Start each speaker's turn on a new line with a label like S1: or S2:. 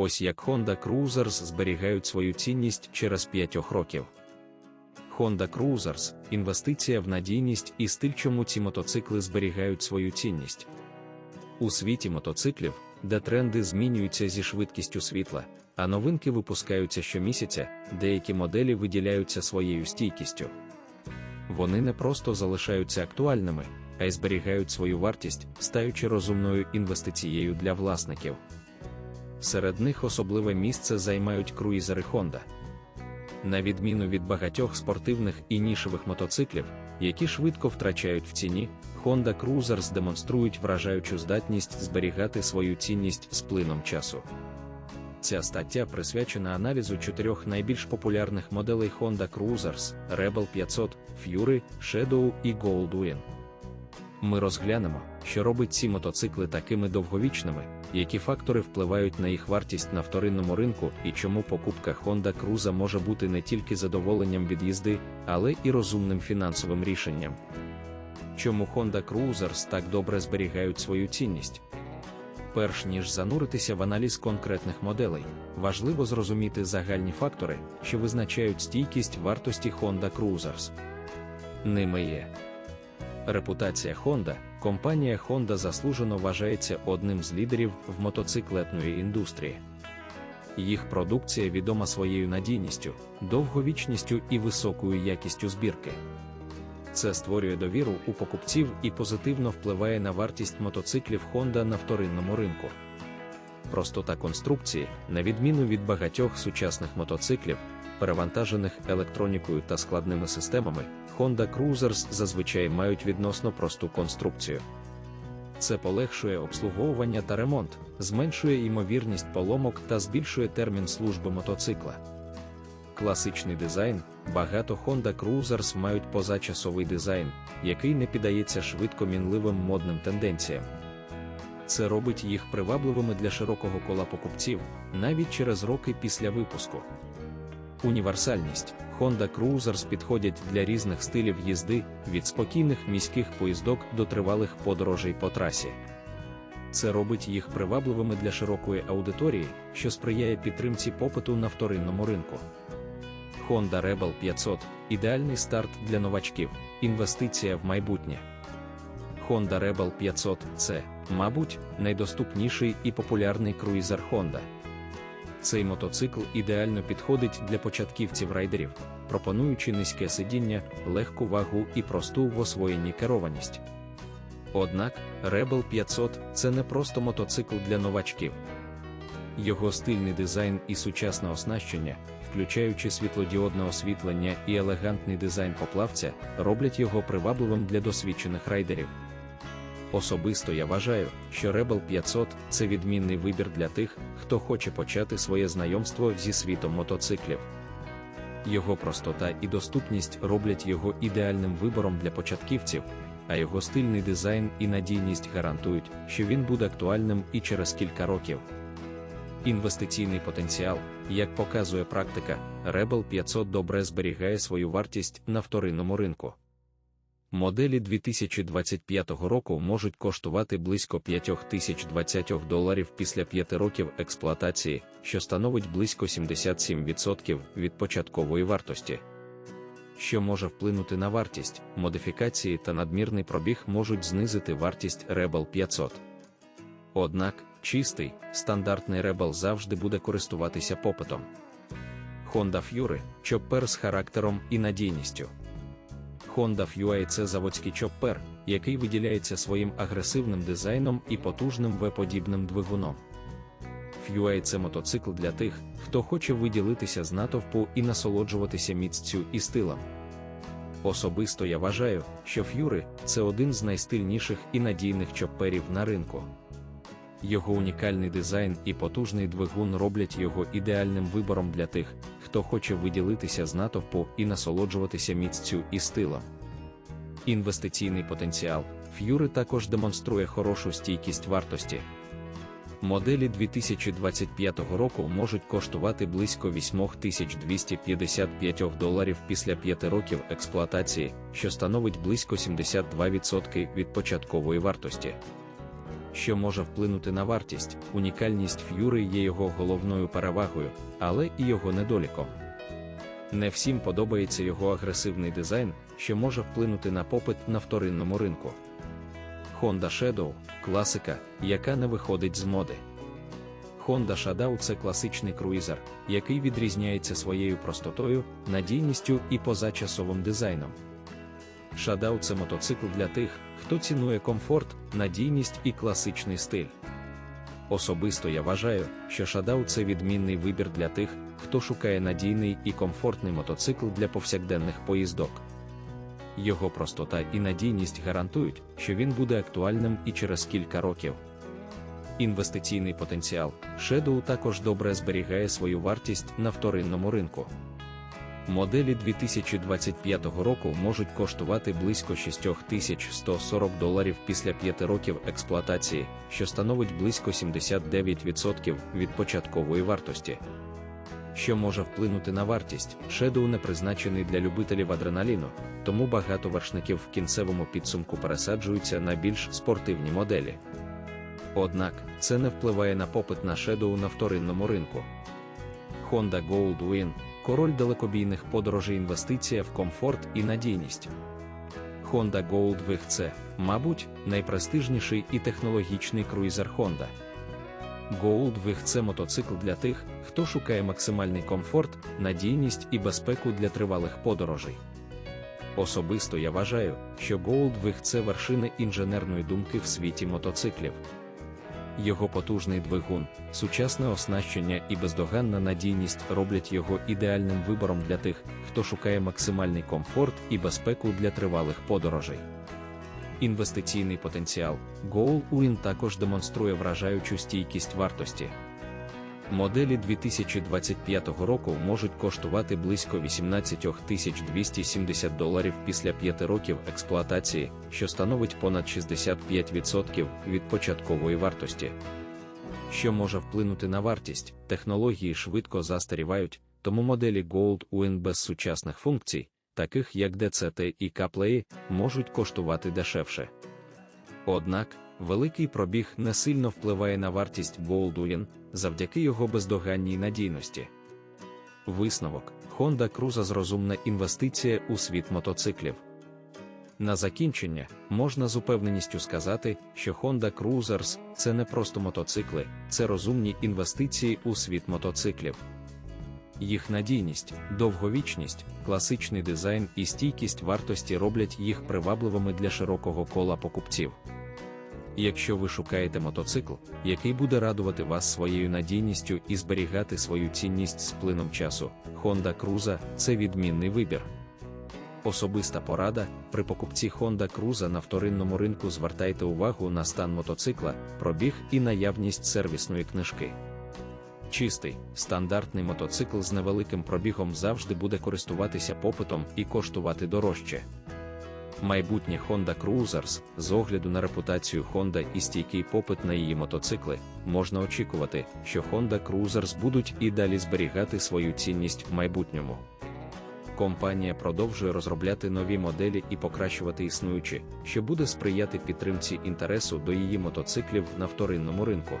S1: Ось як Honda Cruisers зберігають свою цінність через 5 років. Honda Cruisers – інвестиція в надійність і стиль, чому ці мотоцикли зберігають свою цінність. У світі мотоциклів, де тренди змінюються зі швидкістю світла, а новинки випускаються щомісяця, деякі моделі виділяються своєю стійкістю. Вони не просто залишаються актуальними, а й зберігають свою вартість, стаючи розумною інвестицією для власників. Серед них особливе місце займають круїзери Honda. На відміну від багатьох спортивних і нішевих мотоциклів, які швидко втрачають в ціні, Honda Cruisers демонструють вражаючу здатність зберігати свою цінність з плином часу. Ця стаття присвячена аналізу чотирьох найбільш популярних моделей Honda Cruisers Rebel 500, Fury, Shadow і Goldwyn. Ми розглянемо, що робить ці мотоцикли такими довговічними, які фактори впливають на їх вартість на вторинному ринку і чому покупка Honda Cruza може бути не тільки задоволенням від їзди, але і розумним фінансовим рішенням. Чому Honda Cruisers так добре зберігають свою цінність? Перш ніж зануритися в аналіз конкретних моделей, важливо зрозуміти загальні фактори, що визначають стійкість вартості Honda Cruisers. Ними є репутація Honda. Компанія Honda заслужено вважається одним з лідерів в мотоциклетної індустрії. Їх продукція відома своєю надійністю, довговічністю і високою якістю збірки. Це створює довіру у покупців і позитивно впливає на вартість мотоциклів Honda на вторинному ринку. Простота конструкції, на відміну від багатьох сучасних мотоциклів, перевантажених електронікою та складними системами, Honda Cruisers зазвичай мають відносно просту конструкцію. Це полегшує обслуговування та ремонт, зменшує ймовірність поломок та збільшує термін служби мотоцикла. Класичний дизайн, багато Honda Cruisers мають позачасовий дизайн, який не піддається швидко мінливим модним тенденціям. Це робить їх привабливими для широкого кола покупців, навіть через роки після випуску. Універсальність Honda Cruisers підходять для різних стилів їзди, від спокійних міських поїздок до тривалих подорожей по трасі. Це робить їх привабливими для широкої аудиторії, що сприяє підтримці попиту на вторинному ринку. Honda Rebel 500 ідеальний старт для новачків, інвестиція в майбутнє. Honda Rebel 500 це, мабуть, найдоступніший і популярний круїзер Honda. Цей мотоцикл ідеально підходить для початківців райдерів, пропонуючи низьке сидіння, легку вагу і просту в освоєнні керованість. Однак, Rebel 500 це не просто мотоцикл для новачків. Його стильний дизайн і сучасне оснащення, включаючи світлодіодне освітлення і елегантний дизайн поплавця, роблять його привабливим для досвідчених райдерів. Особисто я вважаю, що Rebel 500 це відмінний вибір для тих, хто хоче почати своє знайомство зі світом мотоциклів. Його простота і доступність роблять його ідеальним вибором для початківців, а його стильний дизайн і надійність гарантують, що він буде актуальним і через кілька років. Інвестиційний потенціал, як показує практика, Rebel 500 добре зберігає свою вартість на вторинному ринку. Моделі 2025 року можуть коштувати близько 5020 доларів після 5 років експлуатації, що становить близько 77% від початкової вартості. Що може вплинути на вартість, модифікації та надмірний пробіг можуть знизити вартість Rebel 500. Однак, чистий, стандартний Rebel завжди буде користуватися попитом. Honda Fury – чоппер з характером і надійністю. Honda Fury – це заводський чоппер, який виділяється своїм агресивним дизайном і потужним V-подібним двигуном. Fury – це мотоцикл для тих, хто хоче виділитися з натовпу і насолоджуватися міццю і стилем. Особисто я вважаю, що Fury – це один з найстильніших і надійних чопперів на ринку. Його унікальний дизайн і потужний двигун роблять його ідеальним вибором для тих, хто хоче виділитися з натовпу і насолоджуватися міццю і стилом. Інвестиційний потенціал Fury також демонструє хорошу стійкість вартості. Моделі 2025 року можуть коштувати близько 8255 доларів після 5 років експлуатації, що становить близько 72% від початкової вартості. Що може вплинути на вартість, унікальність ф'юри є його головною перевагою, але і його недоліком. Не всім подобається його агресивний дизайн, що може вплинути на попит на вторинному ринку. Honda Shadow класика, яка не виходить з моди. Honda Shadow це класичний круїзер, який відрізняється своєю простотою, надійністю і позачасовим дизайном. Shadow – це мотоцикл для тих, хто цінує комфорт, надійність і класичний стиль. Особисто я вважаю, що Shadow – це відмінний вибір для тих, хто шукає надійний і комфортний мотоцикл для повсякденних поїздок. Його простота і надійність гарантують, що він буде актуальним і через кілька років. Інвестиційний потенціал Shadow також добре зберігає свою вартість на вторинному ринку. Моделі 2025 року можуть коштувати близько 6140 доларів після 5 років експлуатації, що становить близько 79% від початкової вартості. Що може вплинути на вартість, Shadow не призначений для любителів адреналіну, тому багато вершників в кінцевому підсумку пересаджуються на більш спортивні моделі. Однак, це не впливає на попит на Shadow на вторинному ринку. Honda Goldwyn король далекобійних подорожей інвестиція в комфорт і надійність. Honda Goldwing – це, мабуть, найпрестижніший і технологічний круїзер Honda. Goldwing – це мотоцикл для тих, хто шукає максимальний комфорт, надійність і безпеку для тривалих подорожей. Особисто я вважаю, що Goldwing – це вершина інженерної думки в світі мотоциклів. Його потужний двигун, сучасне оснащення і бездоганна надійність роблять його ідеальним вибором для тих, хто шукає максимальний комфорт і безпеку для тривалих подорожей. Інвестиційний потенціал Goal також демонструє вражаючу стійкість вартості. Моделі 2025 року можуть коштувати близько 18 270 доларів після 5 років експлуатації, що становить понад 65% від початкової вартості. Що може вплинути на вартість, технології швидко застарівають, тому моделі Gold UN без сучасних функцій, таких як DCT і CarPlay, можуть коштувати дешевше. Однак, великий пробіг не сильно впливає на вартість Goldwyn завдяки його бездоганній надійності. Висновок Honda Cruza розумна інвестиція у світ мотоциклів. На закінчення можна з упевненістю сказати, що Honda Cruisers – це не просто мотоцикли, це розумні інвестиції у світ мотоциклів. Їх надійність, довговічність, класичний дизайн і стійкість вартості роблять їх привабливими для широкого кола покупців. Якщо ви шукаєте мотоцикл, який буде радувати вас своєю надійністю і зберігати свою цінність з плином часу, Honda Cruza – це відмінний вибір. Особиста порада при покупці Honda Cruza на вторинному ринку звертайте увагу на стан мотоцикла, пробіг і наявність сервісної книжки. Чистий, стандартний мотоцикл з невеликим пробігом завжди буде користуватися попитом і коштувати дорожче. Майбутнє Honda Cruisers, з огляду на репутацію Honda і стійкий попит на її мотоцикли, можна очікувати, що Honda Cruisers будуть і далі зберігати свою цінність в майбутньому. Компанія продовжує розробляти нові моделі і покращувати існуючі, що буде сприяти підтримці інтересу до її мотоциклів на вторинному ринку.